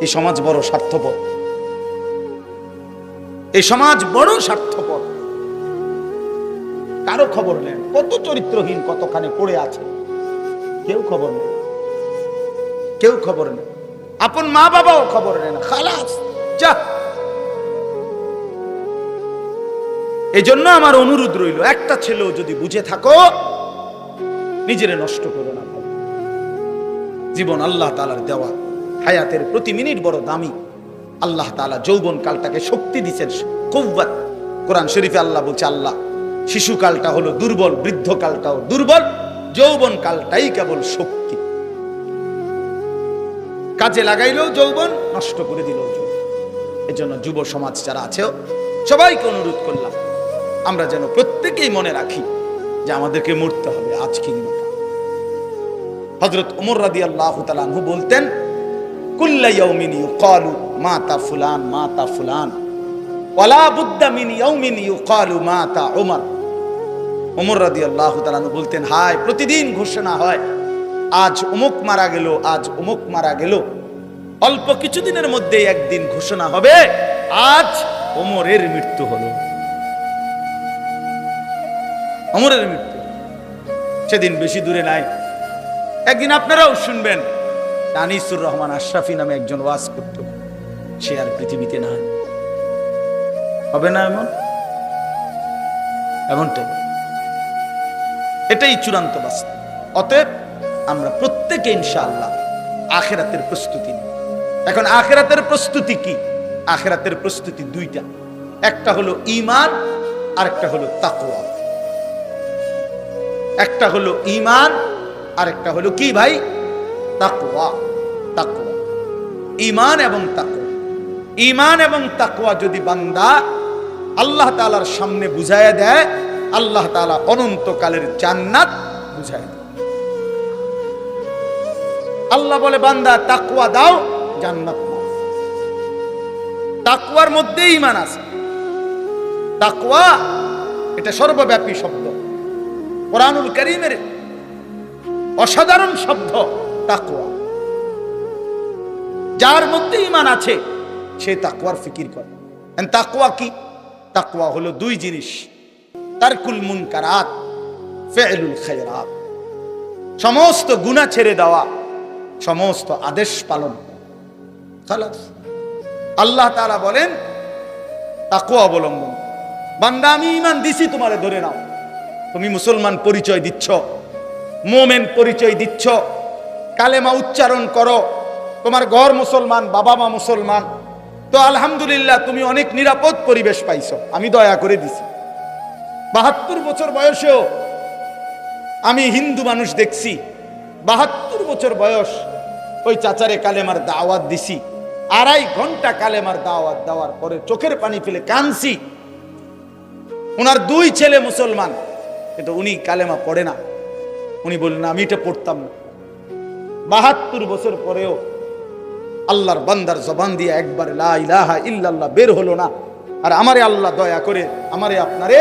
এই সমাজ বড় স্বার্থপর। এই সমাজ বড় স্বার্থপর। কারও খবর নেন কত চরিত্রহীন কতখানে পড়ে আছে। কেউ খবর নেই। কেউ খবর নেই। আপন মা বাবাও খবর নেন খালাস, যা। এই জন্য আমার অনুরোধ রইল, একটা ছেলেও যদি বুঝে থাকো, নিজেরে নষ্ট করো না। জীবন আল্লাহ তালার দেওয়া। হায়াতের প্রতি মিনিট বড় দামি। আল্লাহ তালা যৌবন কালটাকে শক্তি দিচ্ছেন কৌবাত কোরআন শরীফে আল্লাহ বলছে, আল্লাহ, শিশুকালটা হলো দুর্বল বৃদ্ধ কালটাও দুর্বল যৌবন কালটাই কেবল শক্তি। কাজে লাগাইলেও যৌবন, নষ্ট করে দিল এজন্য যুব সমাজ যারা আছেও সবাইকে অনুরোধ করলাম, আমরা যেন প্রত্যেকেই মনে রাখি যে আমাদেরকে মরতে হবে আজ কিংবা হজরত উমর রাদি আল্লাহ বলতেন কুল্লা ইয়াউমিন ইউকালু, মাতা ফুলান মাতা ফুলান। ওয়ালা বুদ্দা মিন মাতা আল্লাহ তালু বলতেন, হায়, প্রতিদিন ঘোষণা হয়, আজ অমুক মারা গেল, আজ অমুক মারা গেল। অল্প কিছুদিনের মধ্যেই একদিন ঘোষণা হবে, আজ ওমরের মৃত্যু হলো। অমরের মৃত্যু, সেদিন বেশি দূরে নাই। একদিন আপনারাও শুনবেন আনিসুর রহমান আশরাফি নামে একজন ওয়াজ করত। সে আর পৃথিবীতে না হবে না এমন? এমনটাই এটাই চূড়ান্ত বাস্তব। অতএব আমরা প্রত্যেকে ইনশাআল্লাহ আখেরাতের প্রস্তুতি নিই। এখন আখেরাতের প্রস্তুতি কি? আখেরাতের প্রস্তুতি দুইটা। একটা হলো ইমান আর একটা হলো তাকওয়া। একটা হলো ইমান আর একটা হলো কি ভাই? তাকওয়া তাকওয়া। ঈমান এবং তাকওয়া। ইমান এবং তাকওয়া যদি বান্দা আল্লাহ তালার সামনে বুঝায়া দেয়, আল্লাহ তাআলা অনন্তকালের জান্নাত বুঝায় দেয়। আল্লাহ বলে, বান্দা, তাকওয়া দাও, জান্নাত নাও। তাকওয়ার মধ্যে ইমান আছে। তাকওয়া, এটা সর্বব্যাপী শব্দ। কোরআনুল করিমের অসাধারণ শব্দ। তাকওয়া। যার মধ্যে ইমান আছে, সে তাকওয়ার ফিকির করে। তাকওয়া কি? তাকওয়া হলো দুই জিনিস। তারকুল মুনকারাত, ফেলুল খায়রাত। সমস্ত গুনাহ ছেড়ে দেওয়া, সমস্ত আদেশ পালন। আল্লাহ তারা বলেন, তাকওয়া অবলম্বন। বান্দা, আমি ঈমান দিছি, তোমারে ধরে নাও। তুমি মুসলমান পরিচয় দিচ্ছ, মোমেন পরিচয় দিচ্ছ কালেমা উচ্চারণ করো। তোমার ঘর মুসলমান, বাবা মা মুসলমান। তো আলহামদুলিল্লাহ তুমি অনেক নিরাপদ পরিবেশ পাইছ। আমি দয়া করে দিছি। বাহাত্তর বছর বয়সেও আমি হিন্দু মানুষ দেখছি। বাহাত্তর বছর বয়স ওই চাচারে কালেমার দাওয়াত দিছি। আড়াই ঘণ্টা কালেমার দাওয়াত দেওয়ার পরে চোখের পানি ফেলে কানছি ওনার দুই ছেলে মুসলমান, কিন্তু উনি কালেমা পড়ে না। উনি বললেন, আমি এটা পড়তাম না। বাহাত্তর বছর পরেও আল্লাহর বান্দার জবান দিয়ে একবার লা ইলাহা ইল্লাল্লাহ বের হলো না। আর আমারে আল্লাহ দয়া করে, আমারে আপনারে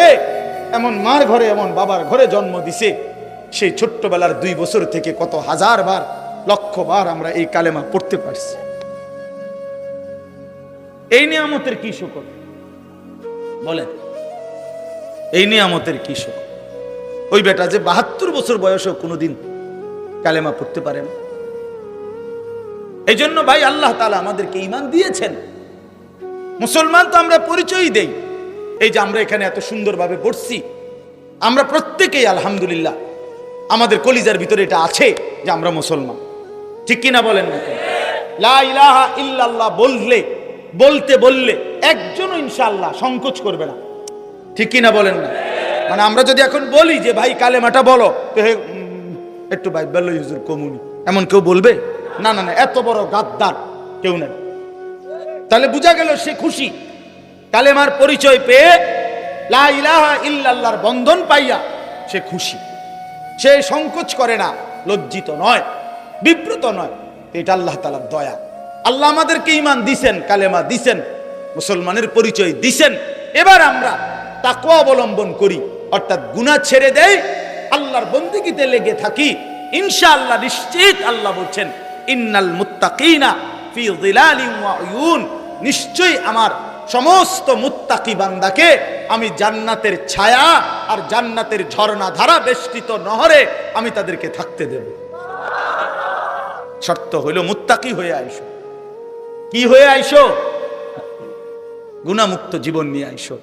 এমন মার ঘরে, এমন বাবার ঘরে জন্ম দিছে। সেই ছোট্টবেলার দুই বছর থেকে কত হাজার বার, লক্ষ বার আমরা এই কালেমা পড়তে পারছি। এই নিয়ামতের কি শুকর বলেন, এই নিয়ামতের কি শুকর ওই বেটা যে বাহাত্তর বছর বয়সেও কোনোদিন কালেমা পড়তে পারে না। এই জন্য ভাই আল্লাহ তালা আমাদেরকে ইমান দিয়েছেন। মুসলমান তো আমরা পরিচয় দেই। এই যে আমরা এখানে এত সুন্দরভাবে পড়ছি, আমরা প্রত্যেকেই আলহামদুলিল্লাহ আমাদের কলিজার ভিতরে এটা আছে যে আমরা মুসলমান। ঠিক কিনা বলেন না? লা ইল্লাল্লাহ বললে, বলতে বললে একজনও ইনশাআল্লাহ সংকোচ করবে না। ঠিক কিনা বলেন না? মানে আমরা যদি এখন বলি যে, ভাই, কালেমাটা বলো। তো একটু ভাই বেল্লো হুজুর কমুনি। এমন কেউ বলবে? না না না, এত বড় গাদ্দার কেউ নেই। তাহলে বোঝা গেল সে খুশি। কালেমার পরিচয় পেয়ে লা ইল্লাল্লাহর বন্ধন পাইয়া সে খুশি। সে সংকোচ করে না, লজ্জিত নয়, বিব্রত নয়। এটা আল্লাহ তালার দয়া। আল্লাহ আমাদেরকে ইমান দিছেন, কালেমা দিছেন, মুসলমানের পরিচয় দিছেন। এবার আমরা তাকে অবলম্বন করি, অর্থাৎ গুনাহ ছেড়ে দেয় আল্লাহর বন্দিগিতে লেগে থাকি। ইনশাআল্লাহ নিশ্চিত আল্লাহ বলছেন ইন্নাল মুত্তাকিনা ফি যিলালিন ওয়া নিশ্চয়ই আমার সমস্ত মুত্তাকি বান্দাকে আমি জান্নাতের ছায়া আর জান্নাতের ঝর্ণা ধারা বেষ্টিত নহরে আমি তাদেরকে থাকতে দেব। শর্ত হইল মুত্তাকি হয়ে আইসো। কি হয়ে আইসো? গুণামুক্ত জীবন নিয়ে আইসো।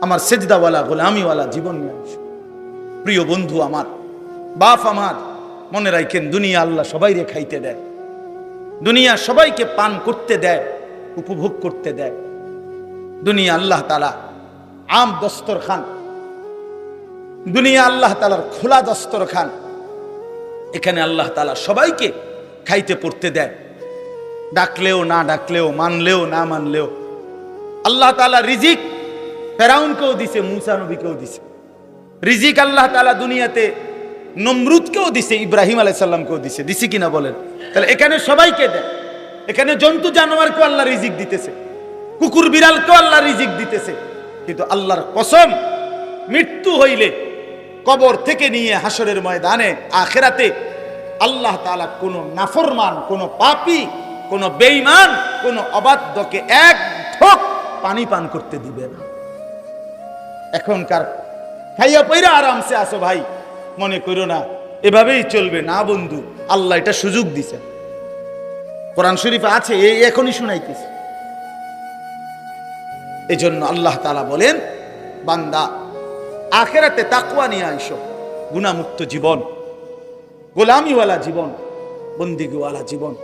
আমার সেজদাওয়ালা, গোলামিওয়ালা জীবন নিয়ে আইসো। প্রিয় বন্ধু আমার, বাপ আমার, মনে রাখেন দুনিয়া আল্লাহ সবাইরে খাইতে দেয়। দুনিয়া সবাইকে পান করতে দেয়, উপভোগ করতে দেয়। দুনিয়া আল্লাহ তালা আম দস্তর খান দুনিয়া আল্লাহ তালার খোলা দস্তর খান এখানে আল্লাহ তালা সবাইকে খাইতে, পড়তে দেয়। ডাকলেও, না ডাকলেও, মানলেও, না মানলেও। আল্লাহ তালা রিজিক ফেরাউনকেও দিছে, মুসা নবীকেও দিছে। রিজিক আল্লাহ তালা দুনিয়াতে নমরুদকেও দিছে, ইব্রাহিম আলাইসাল্লামকেও দিছে। দিছে কিনা বলেন? তাহলে এখানে সবাইকে দেয়? এখানে জন্তু জানোয়ারকেও আল্লাহ রিজিক দিতেছে। কুকুর বিড়ালকেও আল্লাহ রিজিক দিতেছে। কিন্তু আল্লাহর কসম, মৃত্যু হইলে কবর থেকে নিয়ে হাসরের ময়দানে, আখেরাতে আল্লাহ তালা কোনো নাফরমান, কোন পাপী, কোন বেইমান কোন অবাধ্যকে এক ঠোক পানি পান করতে দিবে না। এখনকার খাইয়া পইরা আরামসে আসো ভাই। মনে করো না, এভাবেই চলবে। না বন্ধু, আল্লাহ এটা সুযোগ দিছে। কোরআন শরীফ আছে এই এখনই শুনাইতেছে। এই জন্য আল্লাহ তালা বলেন, বান্দা, আখেরাতে তাকুয়া নিয়ে আইসো। গুণামুক্ত জীবন, গোলামিওয়ালা জীবন, বন্দিগিওয়ালা জীবন।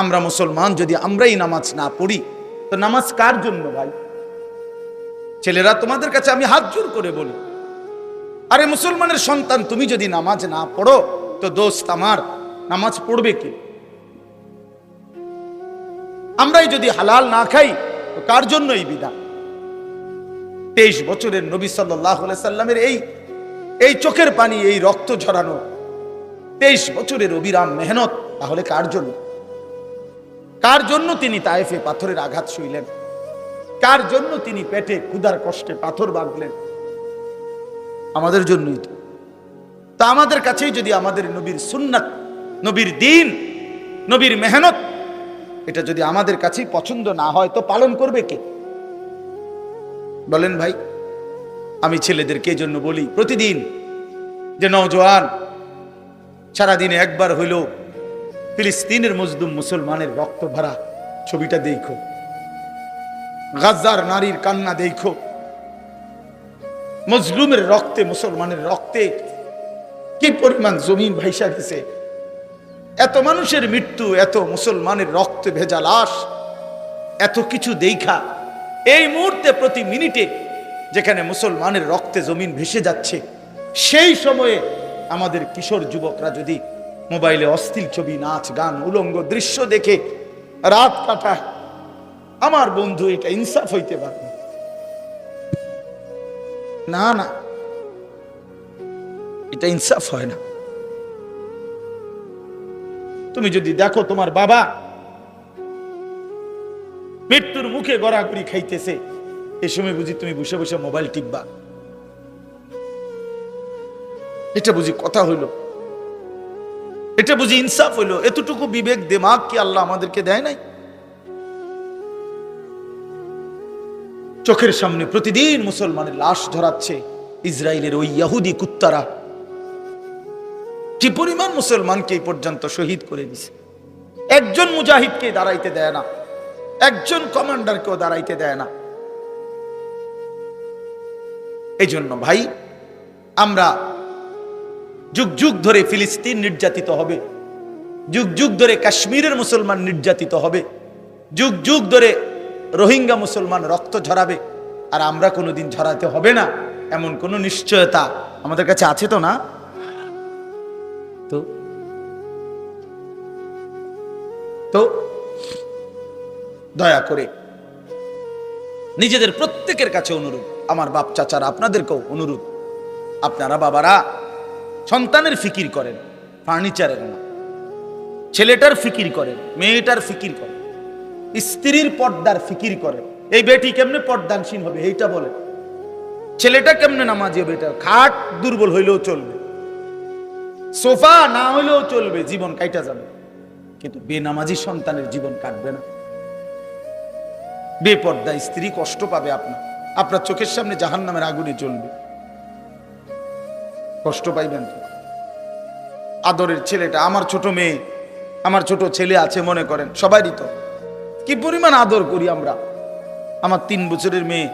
আমরা মুসলমান, যদি আমরাই নামাজ না পড়ি, তো নামাজ কার জন্য ভাই? ছেলেরা তোমাদের কাছে আমি হাত জোর করে বলি। আরে মুসলমানের সন্তান, তুমি যদি নামাজ না পড়ো, তো দোস্ত আমার, নামাজ পড়বে কি? আমরাই যদি হালাল না খাই, তো কার জন্য এই বিধান? তেইশ বছরের নবী সাল্লাহ সাল্লামের এই এই চোখের পানি, এই রক্ত ঝরানো, তেইশ বছরের অবিরাম মেহনত, তাহলে কার জন্য? কার জন্য তিনি তায়েফে পাথরের আঘাত শুইলেন? কার জন্য তিনি পেটে ক্ষুধার কষ্টে পাথর বাঁধলেন? আমাদের জন্যই তো। তা আমাদের কাছেই যদি আমাদের নবীর সুন্নাত, নবীর দিন, নবীর মেহনত, এটা যদি আমাদের কাছেই পছন্দ না হয়, তো পালন করবে কে? বলেন ভাই, আমি ছেলেদেরকে জন্য বলি, প্রতিদিন যে নওজোয়ান সারাদিনে একবার হইল ফিলিস্তিনের মজদুম মুসলমানের রক্ত ভরা ছবিটা দেখো। গাজার নারীর কান্না দেখো। মজলুমের রক্তে, মুসলমানের রক্তে কি পরিমাণ জমিন ভাইসা গেছে? এত মানুষের মৃত্যু, এত মুসলমানের রক্তে ভেজা লাশ, এত কিছু দেখা। এই মুহূর্তে প্রতি মিনিটে যেখানে মুসলমানের রক্তে জমিন ভেসে যাচ্ছে, সেই সময়ে আমাদের কিশোর যুবকরা যদি মোবাইলে অস্থির ছবি, নাচ, গান, উলঙ্গ দৃশ্য দেখে রাত কাটায়, আমার বন্ধু এটা ইনসাফ হইতে পারে না। না। এটা ইনসাফ হয় না। তুমি যদি দেখো তোমার বাবা মৃত্যুর মুখে গড়াগড়ি খাইতেছে, এ সময় বুঝি তুমি বসে বসে মোবাইল টিপবা। এটা বুঝি কথা হইল। এটা বুঝি ইনসাফ হইল। এতটুকু বিবেক, দেমাগ কি আল্লাহ আমাদেরকে দেয় নাই? চোখের সামনে প্রতিদিন মুসলমানের লাশ ধরাচ্ছে ইসরায়েলের ওই ইয়াহুদি কুত্তারা। কি পরিমাণ মুসলমানকে এই পর্যন্ত শহীদ করে দিছে? একজন মুজাহিদকে দাঁড়াইতে দেয় না, একজন কমান্ডারকেও দাঁড়াইতে দেয় না। এই জন্য ভাই, আমরা যুগ যুগ ধরে ফিলিস্তিন নির্যাতিত হবে, যুগ যুগ ধরে কাশ্মীরের মুসলমান নির্যাতিত হবে, যুগ যুগ ধরে রোহিঙ্গা মুসলমান রক্ত ঝরাবে আর আমরা কোনোদিন ঝরাতে হবে না এমন কোনো নিশ্চয়তা আমাদের কাছে আছে তো না? তো? তো? দয়া করে। নিজেদের প্রত্যেকের কাছে অনুরোধ আমার বাপ চাচারা আপনাদেরকেও অনুরোধ। আপনারা বাবারা সন্তানের ফিকির করেন ফার্নিচারের না। ছেলেটার ফিকির করেন মেয়েটার ফিকির করেন। স্ত্রীর পর্দার ফিকির করে। এই বেটি কেমনে পর্দানসীন হবে, এইটা বলে। ছেলেটা কেমনে নামাজি হবে, এটা খাট দুর্বল হইলেও চলবে। সোফা না হইলেও চলবে, জীবন কাইটা যাবে। কিন্তু বেনামাজি সন্তানের জীবন কাটবে না। বেপর্দা স্ত্রী কষ্ট পাবে আপনার আপনার চোখের সামনে জাহান নামের আগুনে চলবে কষ্ট পাইবেন তো। আদরের ছেলেটা, আমার ছোট মেয়ে, আমার ছোট ছেলে আছে মনে করেন, সবারই তো। কি পরিমাণ আদর করি আমরা? আমার তিন বছরের মেয়ে।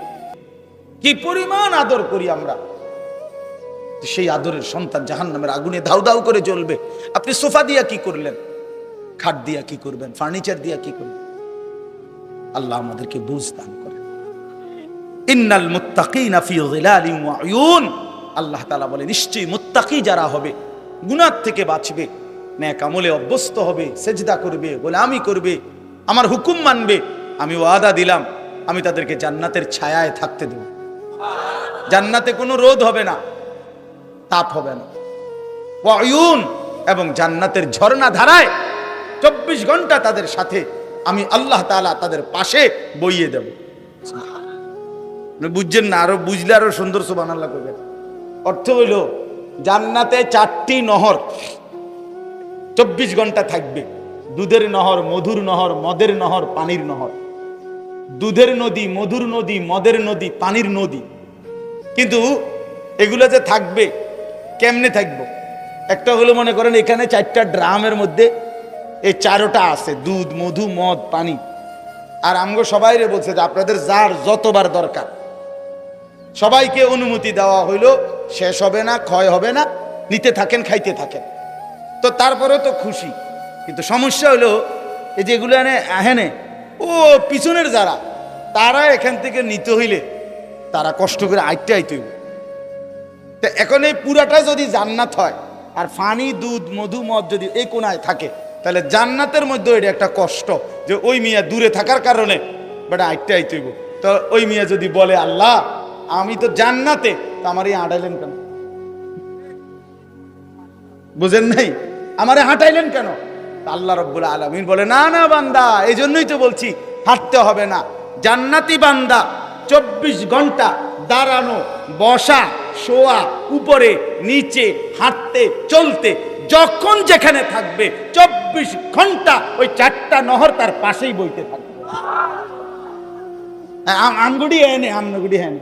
কি পরিমাণ আদর করি আমরা? সেই আদরের সন্তান জাহান নামের আগুনে ধাউ ধাউ করে জ্বলবে। আপনি সোফা দিয়া কি করলেন? খাট দিয়া কি করবেন? ফার্নিচার দিয়া কি করবেন? আল্লাহ আমাদেরকে বুঝ দান করেন। ইন্নাল মুত্তাকিনা আল্লাহ তাআলা বলে নিশ্চয়ই মুত্তাকি যারা হবে, গুনাহ থেকে বাঁচবে নেক আমলে অভ্যস্ত হবে, সেজদা করবে, গোলামি করবে আমার হুকুম মানবে, আমি ওয়াদা দিলাম, আমি তাদেরকে জান্নাতের ছায়ায় থাকতে দেব। জান্নাতে কোনো রোদ হবে না, তাপ হবে না। ওয়ায়ুন এবং জান্নাতের ঝর্ণা ধারায় চব্বিশ ঘণ্টা তাদের সাথে আমি আল্লাহ তাআলা তাদের পাশে বইয়ে দেব। বুঝছেন না, আরও বুঝলে আরও সুন্দর সুবান আল্লাহ করবেন। অর্থ হইল, জান্নাতে চারটি নহর, চব্বিশ ঘণ্টা থাকবে। দুধের নহর, মধুর নহর, মদের নহর, পানির নহর। দুধের নদী, মধুর নদী, মদের নদী, পানির নদী। কিন্তু এগুলো যে থাকবে, কেমনে থাকব? একটা হলো মনে করেন, এখানে চারটা ড্রামের মধ্যে এই চারোটা আছে, দুধ, মধু, মদ, পানি। আর আমগো সবাই রে বলছে যে আপনাদের যার যতবার দরকার। সবাইকে অনুমতি দেওয়া হইল, শেষ হবে না, ক্ষয় হবে না, নিতে থাকেন, খাইতে থাকেন। তো তারপরেও তো খুশি। কিন্তু সমস্যা হলো, এই যেগুলো এনে আহেনে, ও পিছনের যারা, তারা এখান থেকে নিতে হইলে তারা কষ্ট করে আইতে আইতে তো এখন এই পুরাটা যদি জান্নাত হয়, আর ফানি দুধ, মধু, মদ যদি এই কোনায় থাকে, তাহলে জান্নাতের মধ্যে এটা একটা কষ্ট যে ওই মিয়া দূরে থাকার কারণে বেটা আইতে আইতে তো ওই মিয়া যদি বলে, আল্লাহ, আমি তো জান্নাতে, তো আমার এই আড়াইলেন কেন? বুঝেন নাই? আমারে হাঁটাইলেন কেন? আল্লাহ রব্বুল আলমিন বলে, না না, বান্দা এই জন্যই তো বলছি, হাঁটতে হবে না। জান্নাতি বান্দা, চব্বিশ ঘণ্টা দাঁড়ানো, বসা, শোয়া, উপরে, নিচে, হাঁটতে, চলতে, যখন যেখানে থাকবে, চব্বিশ ঘণ্টা ওই চারটা নহর তার পাশেই বইতে থাকবে। আম- আমগুড়ি এনে আমনগুড়ি হ্যাঁ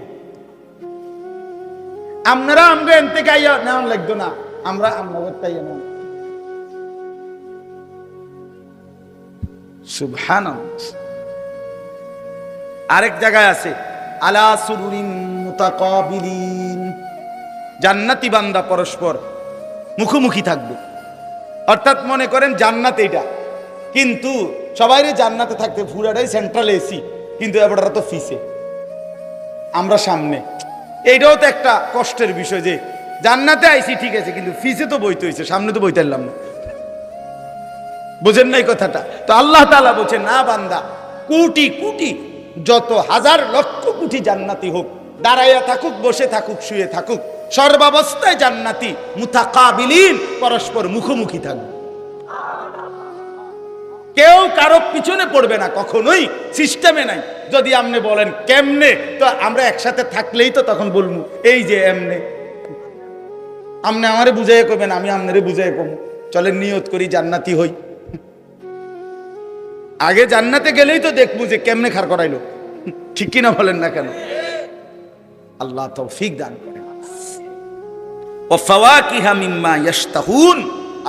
আপনারা আমগো এনতে গাইয়া নেওয়ান লাগতো না, আমরা আমনগরটাই এমন সুবহান আরেক জায়গায় আছে, আলা সুরুরিন মুতাকাবিলিন। জান্নাতি বান্দা পরস্পর মুখোমুখি থাকবে। অর্থাৎ মনে করেন জান্নাত এটা। কিন্তু সবাইরে জান্নাতে থাকতে পুরাটাই সেন্ট্রাল এসি কিন্তু এবারটা তো ফিসে আমরা সামনে। এইটাও তো একটা কষ্টের বিষয় যে, জান্নাতে আইছি ঠিক আছে, কিন্তু ফিসে তো বইতে হয়েছে সামনে তো বইতে না। বুঝেন নাই কথাটা? তো আল্লাহ তাআলা বলছেন, না বান্দা, কোটি কোটি, যত হাজার লক্ষ কোটি জান্নাতি হোক, দাঁড়াইয়া থাকুক, বসে থাকুক, শুয়ে থাকুক, সর্বাবস্থায় জান্নাতি, মুতাকাবিলিন, পরস্পর মুখোমুখি থাকবে কেউ কারও পিছনে পড়বে না, কখনোই সিস্টেমে নাই। যদি আপনি বলেন, কেমনে? তো আমরা একসাথে থাকলেই তো তখন বলব, এই যে এমনে। আপনি আমারে বুঝাই করবেন আমি আপনারে বুঝাই কমু। চলেন, নিয়ত করি, জান্নাতি হই। আগে জান্নাতে গেলেই তো দেখব যে কেমনে খার করাইলো। ঠিক কিনা বলেন না কেন? আল্লাহ তৌফিক দান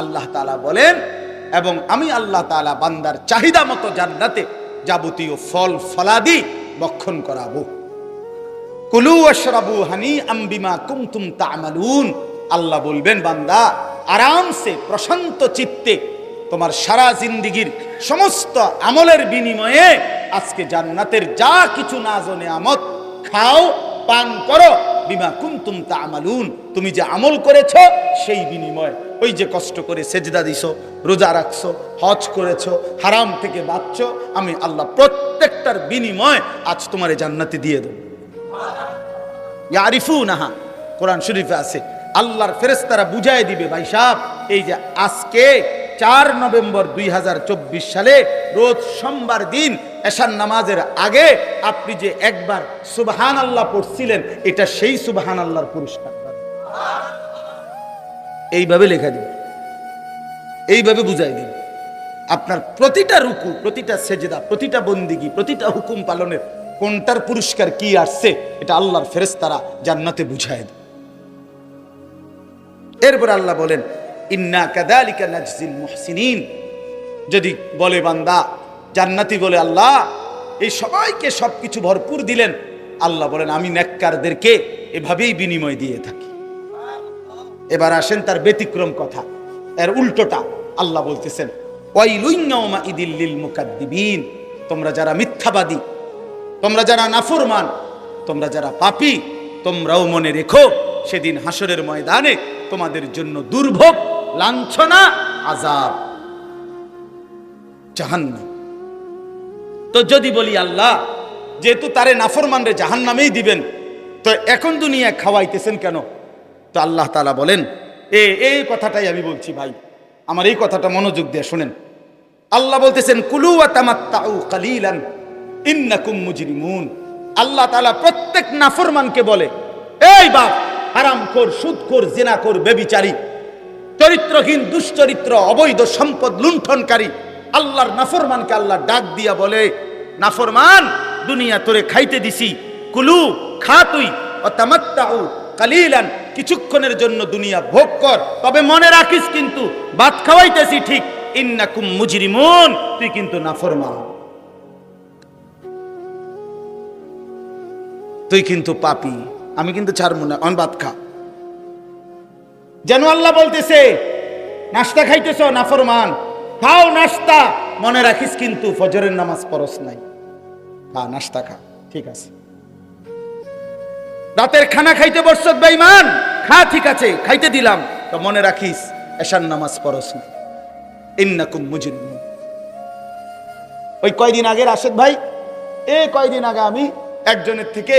আল্লাহ বলেন, এবং আমি আল্লাহ তাআলা বান্দার চাহিদা মতো জান্নাতে যাবতীয় ফল ফলাদি বক্ষণ করাবো। কুলু ওয়াশরাবু হানিআম বিমা কুনতুম তা'মালুন। আল্লাহ বলবেন, বান্দা, আরামসে, প্রশান্ত চিত্তে তোমার সারা জিন্দিগির সমস্ত আমলের বিনিময়ে আজকে জান্নাতের যা কিছু না ও নেয়ামত খাও, পান করো, বিমা কুনতুম তা'মালুন। তুমি যে আমল করেছ, সেই বিনিময় ওই যে কষ্ট করে সেজদা দিছো, রোজা রাখছো, হজ করেছ, হারাম থেকে বাঁচছো, আমি আল্লাহ প্রত্যেকটার বিনিময় আজ তোমার জান্নাতে দিয়ে দেবো। ইয়ারিফু নাহা কোরআন শরীফে আছে, আল্লাহর ফেরেস্তারা বুঝাই দিবে, ভাই সাহেব, এই যে আজকে চার নভেম্বর দুই হাজার চব্বিশ সালে রোজ সোমবার দিন এশান নামাজের আগে আপনি যে একবার সুবহান আল্লাহ পড়ছিলেন, এটা সেই সুবহান আল্লাহর পুরস্কার। এইভাবে লেখা দিবে এইভাবে বুঝাই দিবে আপনার প্রতিটা রুকু, প্রতিটা সেজেদা, প্রতিটা বন্দিগি, প্রতিটা হুকুম পালনের কোনটার পুরস্কার কি আসছে, এটা আল্লাহর ফেরেস্তারা জান্নাতে বুঝায় দেয় এরপর আল্লাহ বলেন ইন্না কাদালিকা নাজজিল মুহসিনিন। যদি বলে বান্দা, জান্নাতি বলে আল্লাহ, এই সবাইকে সবকিছু ভরপুর দিলেন, আল্লাহ বলেন, আমি নেককারদেরকে এভাবেই বিনিময় দিয়ে থাকি। এবার আসেন তার ব্যতিক্রম কথা। এর উল্টোটা আল্লাহ বলতেছেন ওয়াইলুইন্নাউমা ইদিল্লিল মুকাদ্দিবিন। তোমরা যারা মিথ্যাবাদী, তোমরা যারা নাফরমান, তোমরা যারা পাপি, তোমরাও মনে রেখো, সেদিন হাসরের ময়দানে তোমাদের জন্য দুর্ভোগ লাঞ্ছনা আজাব জাহান্নাম। তো যদি বলি, আল্লাহ, যেহেতু তারে নাফরমানরে জাহান্নামেই দিবেন, তো এখন দুনিয়া খাওয়াইতেছেন কেন? তো আল্লাহ তালা বলেন, এ, এই কথাটাই আমি বলছি ভাই, আমার এই কথাটা মনোযোগ দিয়ে শোনেন। আল্লাহ বলতেছেন, কুলু কালিলান মুজরিমুন। আল্লাহ তাআলা প্রত্যেক নাফরমানকে বলে, এই বাপ, হারামখোর, সুদখোর, জিনাখোর, বেবিচারী চরিত্রহীন, দুশ্চরিত্র, অবৈধ সম্পদ লুণ্ঠনকারী, আল্লাহর নাফরমানকে আল্লাহ ডাক দিয়া বলে, নাফরমান, দুনিয়া তোরে খাইতে দিছি। কুলু, খা তুই। ও কালিলান। কিছুক্ষণের জন্য দুনিয়া ভোগ কর। তবে মনে রাখিস কিন্তু, ভাত খাওয়াইতেছি ঠিক। ইন্নাকুম মুজরিমুন। তুই কিন্তু নাফরমান। তুই কিন্তু পাপি। আমি কিন্তু ছাড়বো না। অন, ভাত খা। যেন আল্লাহ বলতেছে নাস্তা খাইতেছ নাফরমান খাও নাস্তা মনে রাখিস কিন্তু ফজরের নামাজ পরস নাই। খা নাস্তা খা, ঠিক আছে। রাতের খানা খাইতে বসছত বেঈমান? খা, ঠিক আছে, খাইতে দিলাম। তো মনে রাখিস, এশার নামাজ পরস নাই। ইন্নাকুম মুজরিমুন। ওই কয়দিন আগের আশেদ ভাই, এ কয়দিন আগে আমি একজনের থেকে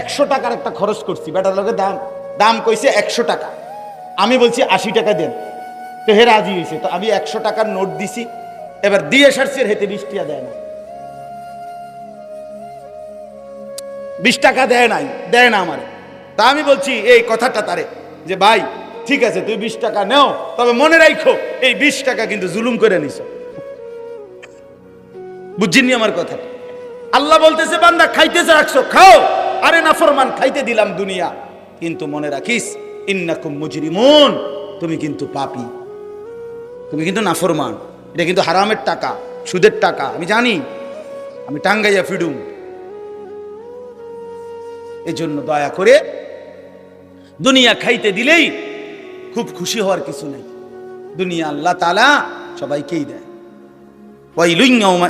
একশো টাকার একটা খরচ করছি। বেটার লোকের দাম দাম কইছে একশো টাকা। আমি বলছি আশি টাকা দেন। তো হে রাজি হয়েছে, তো আমি একশো টাকার নোট দিছি, এবার দিয়ে সারছি হেতে বিশ টাকা দেয় না। বিশ টাকা দেয় নাই, দেয় না আমার। তা আমি বলছি এই কথাটা তারে, যে ভাই, ঠিক আছে, তুই বিশ টাকা নেও, তবে মনে রাখো এই বিশ টাকা কিন্তু জুলুম করে নিছ। বুঝছেননি আমার কথা? আল্লাহ বলতেছে, বান্দা খাইতেছে রাখছো, খাও। আরে নাফরমান, খাইতে দিলাম দুনিয়া। কিন্তু মনে রাখিস ইন্নাকুম মুজরিমুন। তুমি কিন্তু পাপি। তুমি কিন্তু নাফরমান। এটা কিন্তু হারামের টাকা, সুদের টাকা, আমি জানি। আমি টাঙ্গাইয়া ফিডুম। এজন্য দয়া করে দুনিয়া খাইতে দিলেই খুব খুশি হওয়ার কিছু নেই। দুনিয়া আল্লাহ তালা সবাইকেই দেয়।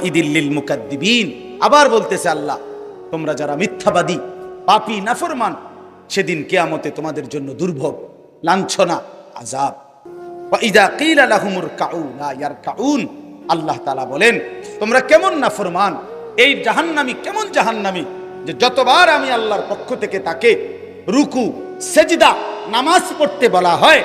ইদিল্লিল মুকাদ্দিবিন। আবার বলতেছে আল্লাহ, তোমরা যারা মিথ্যাবাদী, পাপি, নাফরমান সেদিন কেয়ামতে তোমাদের জন্য দুর্ভোগ, লাঞ্ছনা আজাব ওয়াইদা কিলা লাহুমুর কাউ লা ইয়ারকাউন, আল্লাহ তালা বলেন, তোমরা কেমন নাফরমান? এই জাহান্নামি কেমন জাহান্নামি যে যতবার আমি আল্লাহর পক্ষ থেকে তাকে রুকু, সেজদা, নামাজ পড়তে বলা হয়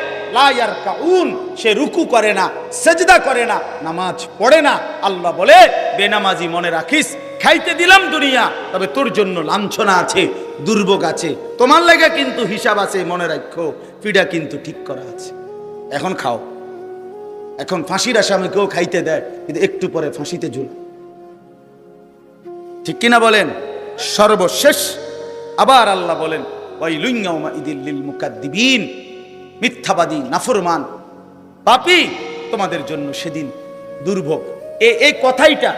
সে রুকু করে না, সেজদা করে না, নামাজ পড়ে না। আল্লাহ বলে, বেনামাজি মনে রাখিস, খাইতে দিলাম দুনিয়া, তবে তোর জন্য লাঞ্ছনা আছে, দুর্ভোগ আছে। তোমার লাগে কিন্তু হিসাব আছে, মনে রাখো পিডা কিন্তু ঠিক করা আছে। এখন খাও। এখন ফাঁসির আসামিকেও খাইতে দেয়, কিন্তু একটু পরে ফাঁসিতে ঝুল। ঠিক কিনা বলেন? সর্বশেষ আবার আল্লাহ বলেন ওই লুইঙ্গাউমা ইদিল্লিল মুকাদ্দিবিন। মিথ্যাবাদী, নাফরমান। পাপি তোমাদের জন্য সেদিন দুর্ভোগ। এই কথাইটা,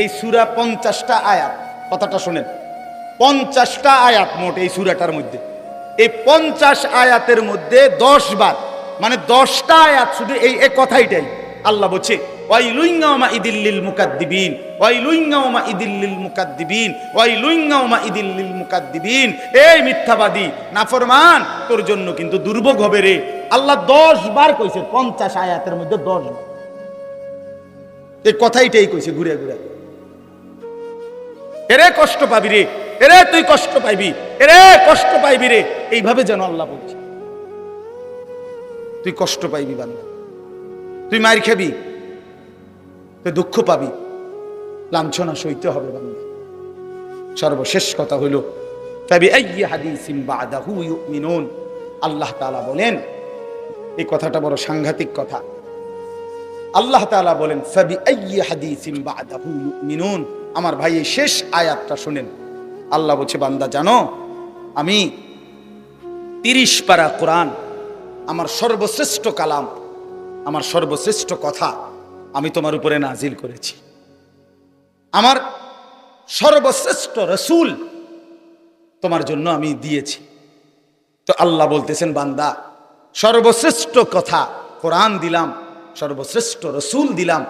এই সুরা পঞ্চাশটা আয়াত, কথাটা শোনেন। পঞ্চাশটা আয়াত মোট এই সুরাটার মধ্যে। এই পঞ্চাশ আয়াতের মধ্যে দশ বার মানে দশটা আয়াত শুধু এই কথাইটাই আল্লাহ বলছে মুকাদ্দিবিন ওয়াইলুইঙ্গাউমা ইদিল্লিল মিথ্যাবাদী, নাফরমান, তোর জন্য কিন্তু দুর্ভোগ হবে রে। আল্লাহ দশ বার কইছে, পঞ্চাশ আয়াতের মধ্যে দশ এই কথাইটাই কইছে, ঘুরে ঘুরে। এরে কষ্ট পাবি রে, এরে তুই কষ্ট পাইবি, এরে কষ্ট পাইবি রে, এইভাবে যেন আল্লাহ বলছে। তুই কষ্ট পাইবি বান্দা। তুই মায়ের খাবি। তুই দুঃখ পাবি, লাঞ্ছনা সইতে হবে বান্দা। সর্বশেষ কথা হইল তবে আল্লাহ তাআলা বলেন, এই কথাটা বড় সাংঘাতিক কথা। আল্লাহ তাআলা বলেন ফাবি হাদিসিম বাদাহু ইউমিনুন। আমার ভাই, এই শেষ আয়াতটা শুনেন। আল্লাহ বলছে, বান্দা, জানো, আমি তিরিশ পারা কোরআন, আমার সর্বশ্রেষ্ঠ কালাম, আমার সর্বশ্রেষ্ঠ কথা আমি তোমার উপরে নাজিল করেছি। আমার সর্বশ্রেষ্ঠ রসুল তোমার জন্য আমি দিয়েছি। তো আল্লাহ বলতেছেন, বান্দা, সর্বশ্রেষ্ঠ কথা কোরআন দিলাম, সর্বশ্রেষ্ঠ রসুল দিলাম,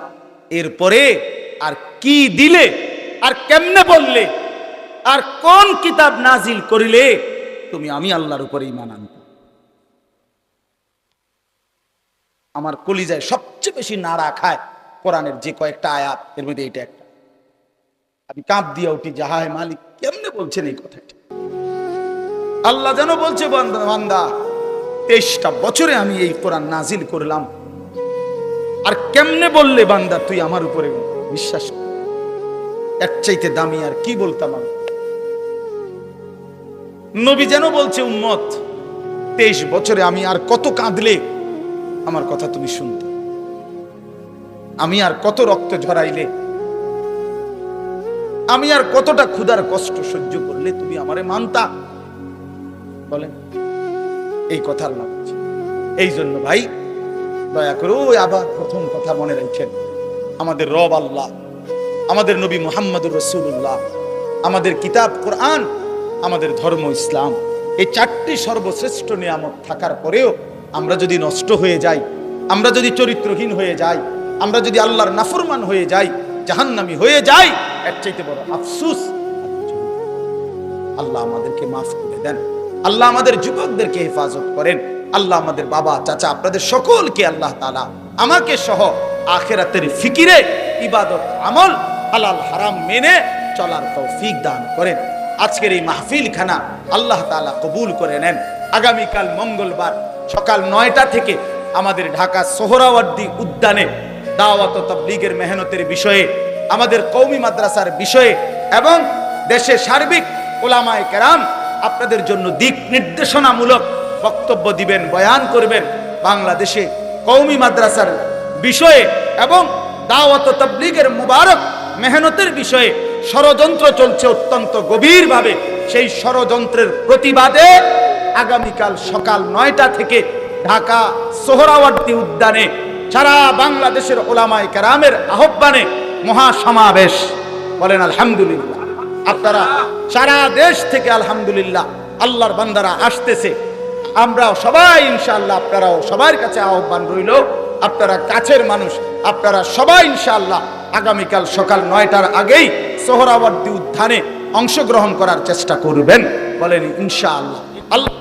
এরপরে আর কি দিলে, আর কেমনে বললে, আর কোন কিতাব নাজিল করিলে, তুমি আমি আল্লাহর উপরে ইমান আনবে। আমার কলিজায় সবচেয়ে বেশি নাড়া খায় কোরআনের যে কয়েকটা আয়াত, এর মধ্যে এটা একটা। আমি কাঁপ দিয়ে উঠি যাহায় মালিক, কেমনে বলছেন এই কথাটা? আল্লাহ যেন বলছে, বান্দা তেইশটা বছরে আমি এই কোরআন নাজিল করলাম। আর কেমনে বললে, বান্দা, তুই আমার উপরে বিশ্বাস এক চাইতে দামি আর কি বলতাম আমি? নবী যেন বলছে, উম্মত, তেইশ বছরে আমি আর কত কাঁদলে? আমার কথা তুমি শুনতে। আমি আর কত রক্ত ঝরাইলে? আমি আর কতটা ক্ষুধার কষ্ট সহ্য করলে তুমি আমারে মানতা? বলেন এই কথার বলছে। এই জন্য ভাই, দয়া করে ওই আবার প্রথম কথা মনে রাখছেন। আমাদের রব আল্লাহ, আমাদের নবী মোহাম্মদুর রসুল্লাহ আমাদের কিতাব কোরআন, আমাদের ধর্ম ইসলাম, এই চারটি সর্বশ্রেষ্ঠ নিয়ামত থাকার পরেও আমরা যদি নষ্ট হয়ে যাই, আমরা যদি চরিত্রহীন হয়ে যাই আমরা যদি আল্লাহর নাফরমান হয়ে যাই, জাহান্নামি হয়ে যাই, এর চাইতে বড় আফসুস আল্লাহ আমাদেরকে মাফ করে দেন। আল্লাহ আমাদের যুবকদেরকে হেফাজত করেন। আল্লাহ আমাদের বাবা, চাচা, আপনাদের সকলকে আল্লাহ তালা আমাকে সহ আখেরাতের ফিকিরে ইবাদত, আমল, হালাল, হারাম মেনে চলার তৌফিক দান করেন। আজকের এই মাহফিল খানা আল্লাহ তালা কবুল করে নেন। আগামীকাল মঙ্গলবার সকাল নয়টা থেকে আমাদের ঢাকা সোহরাওয়ার্দী উদ্যানে দাওয়াত তাবলীগের মেহনতের বিষয়ে, আমাদের কৌমি মাদ্রাসার বিষয়ে এবং দেশের সার্বিক ওলামায়ে কেরাম আপনাদের জন্য দিক নির্দেশনামূলক বক্তব্য দিবেন, বয়ান করবেন বাংলাদেশে কৌমি মাদ্রাসার বিষয়ে এবং দাওয়াত তাবলীগের মুবারক মেহনতের বিষয়ে ষড়যন্ত্র চলছে অত্যন্ত গভীরভাবে। সেই ষড়যন্ত্রের প্রতিবাদে আগামীকাল সকাল নয়টা থেকে ঢাকা সোহরাওয়ার্দী উদ্যানে সারা বাংলাদেশের ওলামায় কেরামের আহ্বানে মহাসমাবেশ বলেন, আলহামদুলিল্লাহ। আপনারা সারা দেশ থেকে আলহামদুলিল্লাহ, আল্লাহর বান্দারা আসতেছে। আমরা সবাই, ইনশাআল্লাহ, আপনারাও সবার কাছে আহ্বান রইল। আপনারা কাছের মানুষ, আপনারা সবাই, ইনশাআল্লাহ, আগামীকাল সকাল নয়টার আগেই সোহরাওয়ার্দী উদ্যানে অংশগ্রহণ করার চেষ্টা করবেন বলেন, ইনশাআল্লাহ। আল্লাহ